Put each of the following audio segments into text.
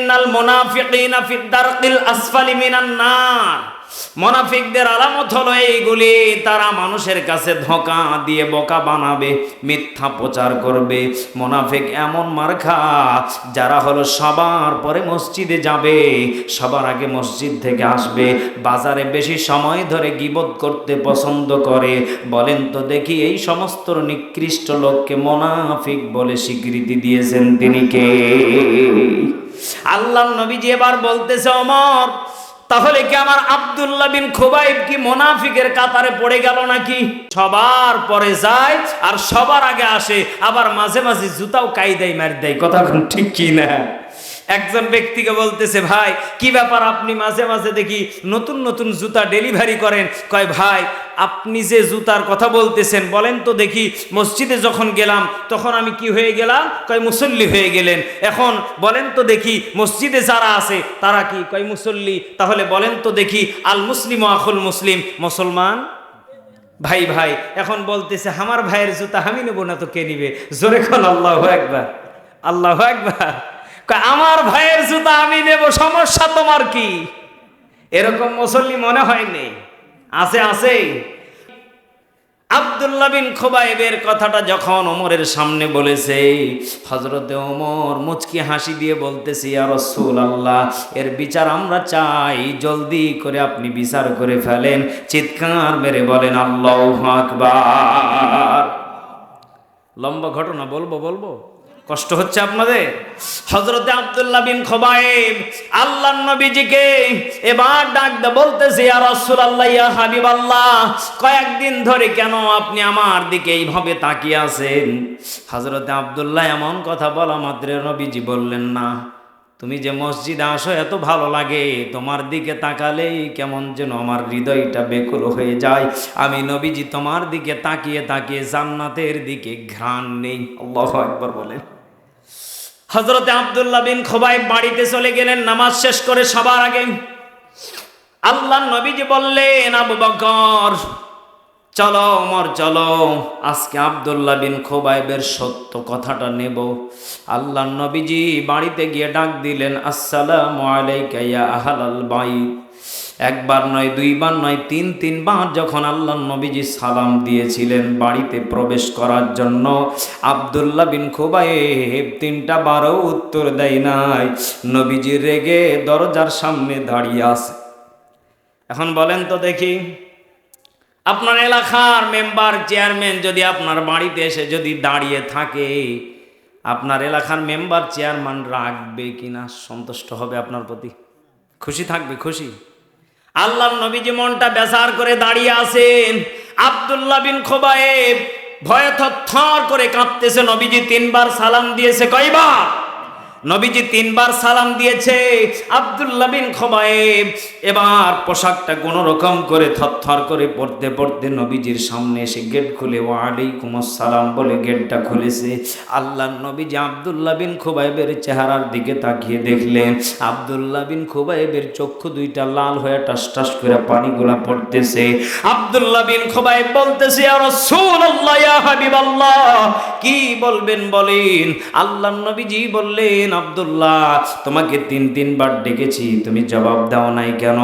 ইন্নাল আলামত হলো এইগুলি, তারা মানুষের কাছে ধোকা দিয়ে বোকা বানাবে, মিথ্যা প্রচার করবে। মোনাফিক এমন মার্খা, যারা হলো সবার পরে মসজিদে যাবে, সবার আগে মসজিদ থেকে আসবে, বাজারে বেশি সময় ধরে গিবত করতে পছন্দ করে। বলেন তো দেখি এই সমস্ত নিকৃষ্ট লোককে মোনাফিক বলে স্বীকৃতি দিয়েছেন তিনি কে? আল্লাহ নবীজি এবার বলতেছে অমর তাহলে কি আমার আবদুল্লাহ বিন খুবাইব কি মোনাফিকের কাতারে পড়ে গেল নাকি? সবার পরে যায় আর সবার আগে আসে, আবার মাঝে মাঝে জুতাও কাই দেয় মার দেয়। কথা ঠিক কি না? একজন ব্যক্তিকে বলতেছে, ভাই, কি ব্যাপার আপনি মাঝে মাঝে দেখি নতুন নতুন জুতা ডেলিভারি করেন? কয়, ভাই, আপনি যে জুতার কথা বলতেছেন, বলেন তো দেখি, মসজিদে যখন গেলাম, তখন আমি কি হয়ে গেলাম? কয়, মুসল্লি হয়ে গেলেন। এখন বলেন তো দেখি, মসজিদে যারা আছে, তারা কি? কয়, মুসল্লি। তাহলে বলেন তো দেখি আল মুসলিম আখুল মুসলিম। মুসলমান? ভাই ভাই, এখন বলতেছে, আমার ভাইয়ের জুতা আমি নেব না তো কে নিবে? জোরে খন আল্লাহ একবার আল্লাহ একবার আমার ভাইয়ের জুতা আমি নেব, সমস্যা তোমার কি? এরকম মুসল্লি মনে হয়নি। আছে আছে। আব্দুল্লাহ বিন খোবাইবের কথাটা যখন ওমরের সামনে বলেছে হজরতে ওমর মুচকি হাসি দিয়ে বলতেছি আর রসুল আল্লাহ এর বিচার আমরা চাই, জলদি করে আপনি বিচার করে ফেলেন। চিৎকার মেরে বলেন, আল্লাহ আকবার। লম্বা ঘটনা বলব বলব? কষ্ট হচ্ছে আপনাদের? হজরতে আব্দুল্লাহ বিন খোবাইব আল্লাহ নবীজিকে এবার ডাক বলতেছে আর রসুল আল্লাহ ইয়া হাবিব আল্লাহ কয়েকদিন ধরে কেন আপনি আমার দিকে এইভাবে তাকিয়ে আছেন? হজরতে আব্দুল্লাহ এমন কথা বলা মাত্র নবীজি বললেন, না, তুমি যে মসজিদে আসো, এত ভালো লাগে, তোমার দিকে তাকালেই কেমন যেন আমার হৃদয়টা বেকুল হয়ে যায়। আমি নবীজি তোমার দিকে তাকিয়ে তাকিয়ে জান্নাতের দিকে ঘ্রাণ নেই। আল্লাহ একবার বলেন। হজরতে আবদুল্লাহ বিন খোবাই বাড়িতে চলে গেলেন, নামাজ শেষ করে সবার আগে। আল্লাহ নবীজি বললেন, আবু বকর, চলো অমর চলো, আজকে আবদুল্লাহ বিন খোবাইবের সত্য কথাটা নেব। আল্লাহ নবীজি বাড়িতে গিয়ে ডাক দিলেন, আসসালামু আলাইকা ইয়া আহলাল বাইত। একবার নয়, দুইবার নয়, তিন, তিনবার যখন আল্লাহ নবীজি সালাম দিয়েছিলেন বাড়িতে প্রবেশ করার জন্য, আব্দুল্লাহ বিন খোবাইব তিনটা বারও উত্তর দেয় নাই। নবীজি রেগে দরজার সামনে দাঁড়িয়ে আছে। এখন বলেন তো দেখি, আপনার এলাকার মেম্বার, চেয়ারম্যান যদি আপনার বাড়িতে এসে যদি দাঁড়িয়ে থাকে, আপনার এলাকার মেম্বার, চেয়ারম্যান রাখবে কিনা? সন্তুষ্ট হবে আপনার প্রতি? খুশি থাকবে? খুশি? আল্লাহ নবীজি মনটা বেসার করে দাঁড়িয়ে আসেন আবদুল্লাহ বিন খোবায়েব ভয়ে থর করে কাঁপতেছে নবীজি তিনবার সালাম দিয়েছে, কয়বার? নবীজি তিনবার সালাম দিয়েছে আব্দুল্লাহ বিন খোবায়েব এবার পোশাকটা কোনো রকম করে থরথর করে পড়তে পড়তে নবীজির সামনে এসে গেট খুলে, ওয়ালাইকুম আসসালাম বলে গেটটা খুলেছে। আল্লাহ নবীজি আব্দুল্লাহ বিন খোবাইবের চেহারার দিকে তাকিয়ে দেখলেন আব্দুল্লাহ বিন খোবাইবের চক্ষু দুইটা লাল হয়ে টাস টাস করে পানিগুলা পড়তেছে। আব্দুল্লাহ বিন খোবাইব বলতেছে আর হাবিবাল্লাহ। কি বলবেন বলেন? আল্লাহ নবীজি বললেন আব্দুল্লাহ, তোমাকে তিন তিনবার ডেকেছি, তুমি জবাব দাও নাই কেন?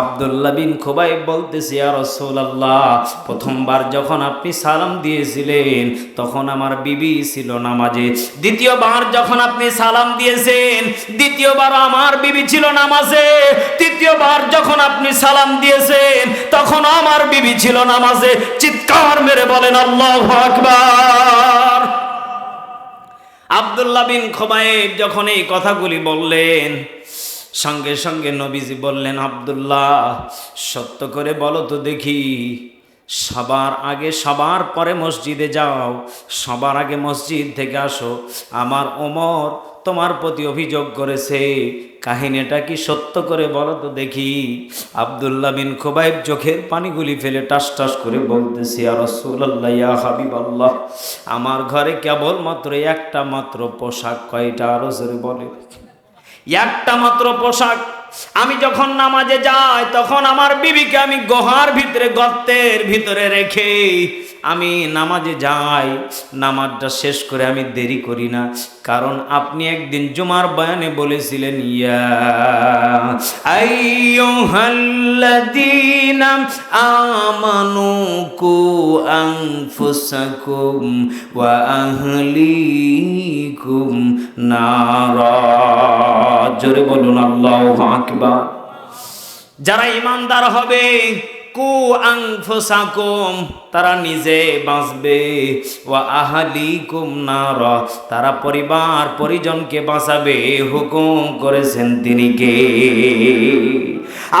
আব্দুল্লাহ বিন খোবাই বলতেছি আর রাসূলুল্লাহ, প্রথমবার যখন আপনি সালাম দিয়েছিলেন, তখন আমার বিবি ছিল নামাজে। দ্বিতীয়বার যখন আপনি সালাম দিয়েছেন, দ্বিতীয়বার আমার বিবি ছিল নামাজে। তৃতীয়বার যখন আপনি সালাম দিয়েছেন, তখন আমার বিবি ছিল নামাজে। চিৎকার মেরে বলেন, আল্লাহ আকবার। আব্দুল্লাহ বিন খোবায়েব যখন এই কথাগুলি বললেন, সঙ্গে সঙ্গে নবীজি বললেন, আবদুল্লাহ, সত্য করে বলো তো দেখি, সবার আগে সবার পরে মসজিদে যাও, সবার আগে মসজিদ থেকে আসো, আমার ওমর তোমার প্রতি অভিযোগ করেছে। কাহিনীটা কি সত্য করে বলো তো দেখি। আব্দুল্লাহ বিন খোবাইব চোখের পানিগুলি ফেলে টাস টাস করে বলতেছি আর রসুল্লাহ হাবিব আল্লাহ আমার ঘরে কেবলমাত্র একটা মাত্র পোশাক, কয়টা আরও জোরে বলে একটা মাত্র পোশাক। আমি যখন নামাজে যাই, তখন আমার বিবিকে আমি গোহার ভিতরে গর্তের ভিতরে রেখে আমি নামাজে যাই, নামাজটা শেষ করে আমি দেরি করি না। কারণ আপনি একদিন জুমার বয়ানে বলেছিলেন, ইয়া কু জোরে বলুন, আল্লাহু যারা ইমানদার হবে কু আংফুসাকুম তারা নিজে বাঁচবে। ও আহালিকুম নার, তারা পরিবার পরিজনকে বাঁচাবে, হুকুম করেছেন তিনি কে?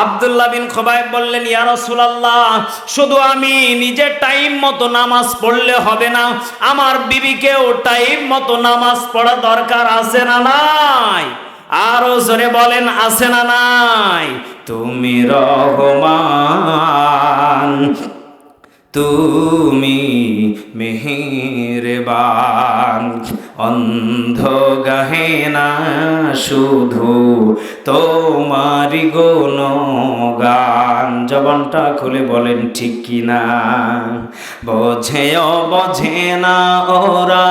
আব্দুল্লাহ বিন খোবাইব বললেন, ইয়া রাসূলুল্লাহ, শুধু আমি নিজের টাইম মতো নামাজ পড়লে হবে না। আমার বিবিকেও টাইম মতো নামাজ পড়া দরকার আছে না নাই? আরও জোরে বলেন আছে না নাই? তুমি রহমান তুমি মেহেরবান। অন্ধ গাহে না শুধু তোমারি গান জবানটা খুলে বলেন, ঠিক কিনা বোঝে বোঝে না ওরা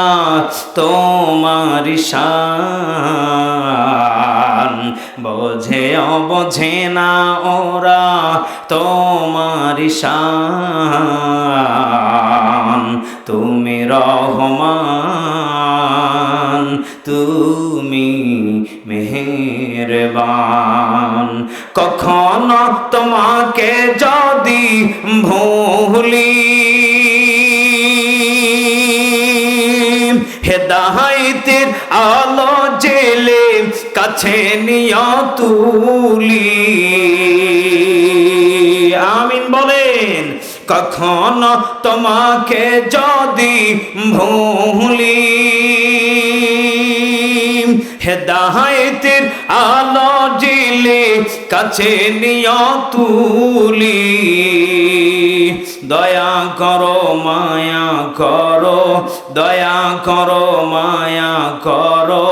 তোমারি শান। বোঝে বোঝে না ওরা তোমারি শান। তুমি রহমান মেহেরবান। কখনো তোমাকে যদি ভুলি হেদাহাইতের আলো জেলে কাছে নিয়া তুলি। আমিন বলেন, কখন তোমাকে যদি ভুলি হেদাহাইতের আলো জিলে কাছে নিয়া তুলি। দয়া করো, মায়া করো, দয়া করো, মায়া করো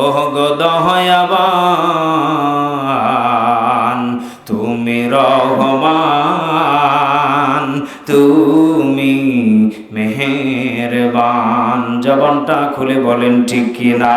ও গো দয়াবান, তুমি রহমান, তুমি মেহেরবান। জবানটা খুলে বলেন ঠিক কিনা?